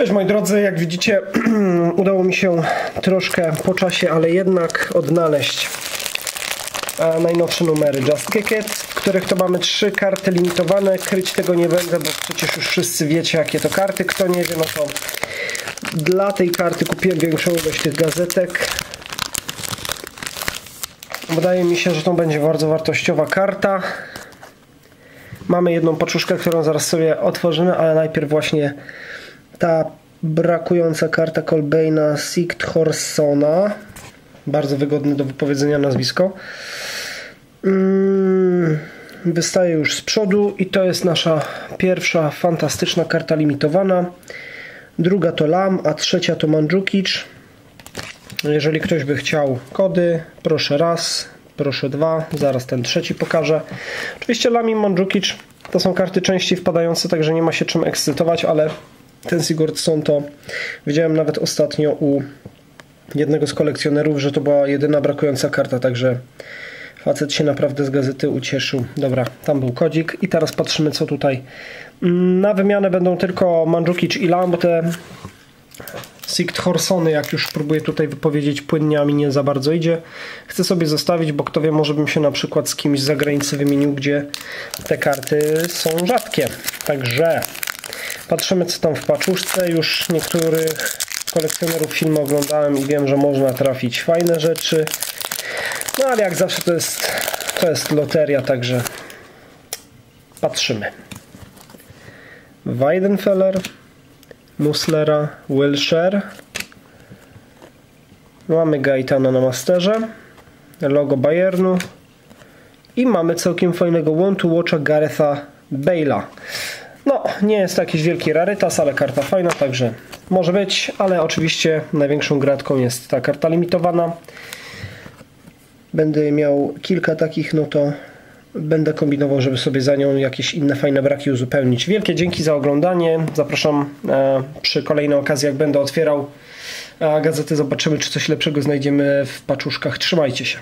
Cześć moi drodzy, jak widzicie udało mi się troszkę po czasie, ale jednak odnaleźć najnowsze numery Just Kick It, w których to mamy trzy karty limitowane. Kryć tego nie będę, bo przecież już wszyscy wiecie jakie to karty. Kto nie wie, no to dla tej karty kupiłem większą ilość tych gazetek. Wydaje mi się, że to będzie bardzo wartościowa karta. Mamy jedną paczuszkę, którą zaraz sobie otworzymy, ale najpierw właśnie ta brakująca karta Colbaina Siegt Horsona. Bardzo wygodne do wypowiedzenia nazwisko. Mm, wystaje już z przodu i to jest nasza pierwsza fantastyczna karta limitowana. Druga to Lam, a trzecia to Mandzukic. Jeżeli ktoś by chciał kody, proszę raz, proszę dwa, zaraz ten trzeci pokażę. Oczywiście Lam i Mandzukic to są karty częściej wpadające, także nie ma się czym ekscytować, ale ten Sigurdsson to widziałem nawet ostatnio u jednego z kolekcjonerów, że to była jedyna brakująca karta, także facet się naprawdę z gazety ucieszył. Dobra, tam był kodzik i teraz patrzymy co tutaj. Na wymianę będą tylko Mandzukic i Lam, bo te Siegt Horsony, jak już próbuję tutaj wypowiedzieć płynnie, a mi nie za bardzo idzie. Chcę sobie zostawić, bo kto wie, może bym się na przykład z kimś z zagranicy wymienił, gdzie te karty są rzadkie. Także patrzymy co tam w paczuszce. Już niektórych kolekcjonerów filmu oglądałem i wiem, że można trafić fajne rzeczy. No ale jak zawsze to jest, to jest loteria, także patrzymy. Weidenfeller, Muslera, Wilshire. Mamy Gaetana na masterze, logo Bayernu i mamy całkiem fajnego One to Watcha Garetha Bale'a. Nie jest to jakiś wielki rarytas, ale karta fajna, także może być, ale oczywiście największą gratką jest ta karta limitowana. Będę miał kilka takich, no to będę kombinował, żeby sobie za nią jakieś inne fajne braki uzupełnić. Wielkie dzięki za oglądanie. Zapraszam e, przy kolejnej okazji, jak będę otwierał gazety. Zobaczymy, czy coś lepszego znajdziemy w paczuszkach. Trzymajcie się.